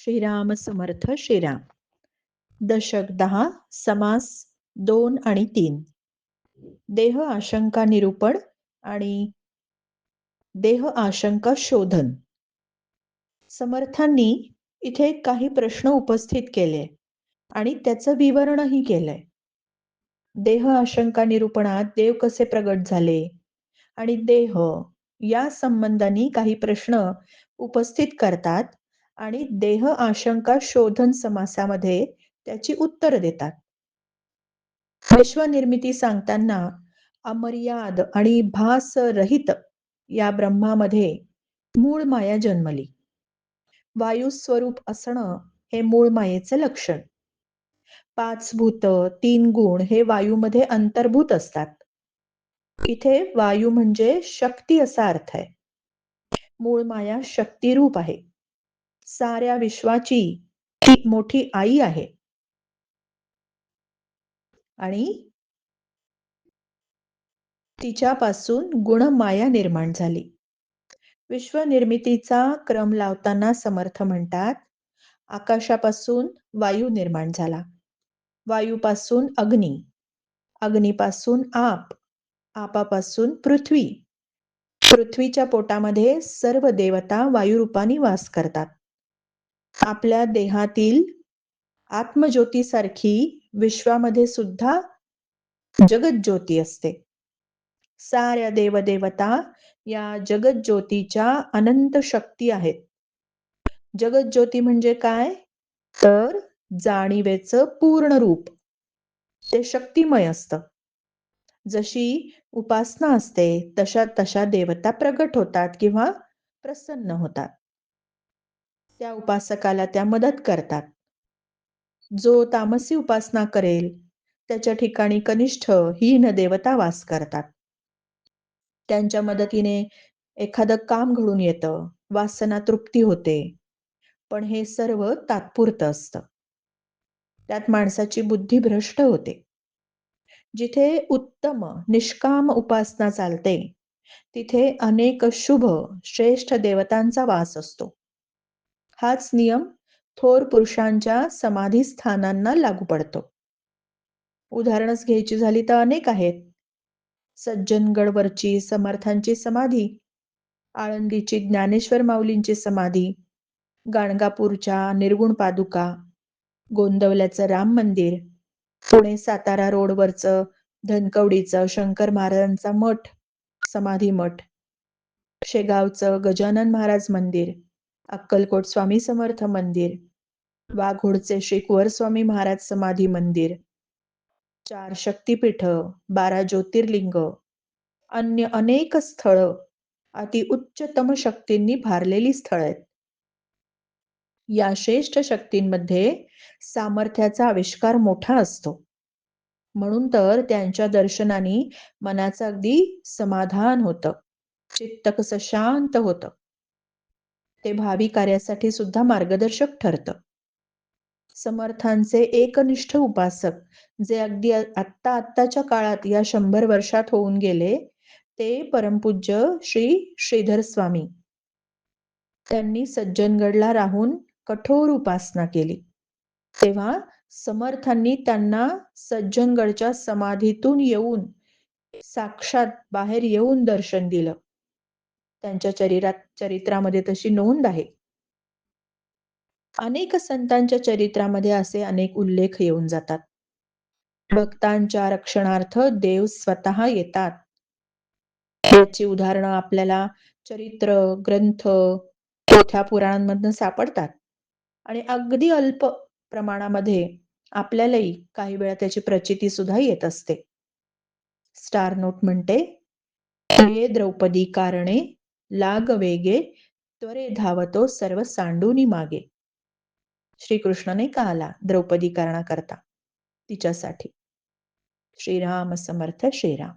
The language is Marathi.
श्रीराम समर्थ श्रीराम. दशक दहा समास दोन आणि तीन. देह आशंका निरूपण आणि देह आशंका शोधन. समर्थांनी इथे काही प्रश्न उपस्थित केले आणि त्याचं विवरणही केलंय. देह आशंका निरूपणात देव कसे प्रगट झाले आणि देह या संबंधाने काही प्रश्न उपस्थित करतात आणि देह आशंका शोधन समासामध्ये त्याची उत्तर देतात. विश्वनिर्मिती सांगताना अमर्याद आणि भास रहित या ब्रह्मामध्ये मूळ माया जन्मली. वायू स्वरूप असणं हे मूळ मायेचं लक्षण. पाच भूत तीन गुण हे वायूमध्ये अंतर्भूत असतात. इथे वायू म्हणजे शक्ती असा अर्थ आहे. मूळ माया शक्तिरूप आहे. साऱ्या विश्वाची ती मोठी आई आहे. आणि तिच्यापासून गुणमाया निर्माण झाली. विश्वनिर्मितीचा क्रम लावताना समर्थ म्हणतात आकाशापासून वायू निर्माण झाला. वायूपासून अग्नी अग्नीपासून आप आपापासून पृथ्वी. पृथ्वीच्या पोटामध्ये सर्व देवता वायुरूपाने वास करतात. आपल्या देहातील आत्मज्योतीसारखी विश्वामध्ये सुद्धा जगज्योती असते. साऱ्या देवदेवता या जगज्योतीच्या अनंत शक्ती आहेत. जगज्योती म्हणजे काय? तर जाणीवेच पूर्ण रूप. ते शक्तिमय असत. जशी उपासना असते तशा तशा देवता प्रगट होतात किंवा प्रसन्न होतात. त्या उपासकाला त्या मदत करतात. जो तामसी उपासना करेल त्याच्या ठिकाणी कनिष्ठ हीन देवता वास करतात. त्यांच्या मदतीने एखादं काम घडून येतं वासना तृप्ती होते पण हे सर्व तात्पुरतं असतं. त्यात माणसाची बुद्धी भ्रष्ट होते. जिथे उत्तम निष्काम उपासना चालते तिथे अनेक शुभ श्रेष्ठ देवतांचा वास असतो. हाच नियम थोर पुरुषांच्या समाधी स्थानांना लागू पडतो. उदाहरणच घ्यायची झाली तर अनेक आहेत. सज्जनगडवरची समर्थांची समाधी आळंदीची ज्ञानेश्वर माऊलींची समाधी गाणगापूरच्या निर्गुण पादुका गोंदवल्याचं राम मंदिर पुणे सातारा रोडवरचं धनकवडीचं शंकर महाराजांचा मठ समाधी मठ शेगावचं गजानन महाराज मंदिर अक्कलकोट स्वामी समर्थ मंदिर. वाघोडचे श्री कुवरस्वामी महाराज समाधी मंदिर. चार शक्तीपीठ बारा ज्योतिर्लिंग. अन्य अनेक स्थळ अति उच्चतम शक्तींनी भारलेली स्थळ आहेत. या श्रेष्ठ शक्तींमध्ये सामर्थ्याचा आविष्कार मोठा असतो. म्हणून तर त्यांच्या दर्शनाने मनाचं अगदी समाधान होतं. चित्त कसं शांत होतं. ते भावी कार्यासाठी सुद्धा मार्गदर्शक ठरतं. समर्थांचे एकनिष्ठ उपासक जे अगदी आत्ता आत्ताच्या काळात या शंभर वर्षात होऊन गेले ते परमपूज्य श्री श्रीधर स्वामी. त्यांनी सज्जनगडला राहून कठोर उपासना केली. तेव्हा समर्थांनी त्यांना सज्जनगडच्या समाधीतून येऊन साक्षात बाहेर येऊन दर्शन दिलं. त्यांच्या चरित्रात चरित्रामध्ये तशी नोंद आहे. अनेक संतांच्या चरित्रामध्ये असे अनेक उल्लेख येऊन जातात. भक्तांच्या रक्षणार्थ देव स्वतः येतात. याची उदाहरणं आपल्याला चरित्र ग्रंथ मोठ्या पुराणांमधनं सापडतात. आणि अगदी अल्प प्रमाणामध्ये आपल्यालाही काही वेळा त्याची प्रचिती सुद्धा येत असते. स्टार नोट म्हणते द्रौपदी कारणे लाग वेगे त्वरे धावतो सर्व सांडूनी मागे. श्रीकृष्णाने का आला द्रौपदी करता तिच्यासाठी. श्रीराम समर्थ श्रीराम.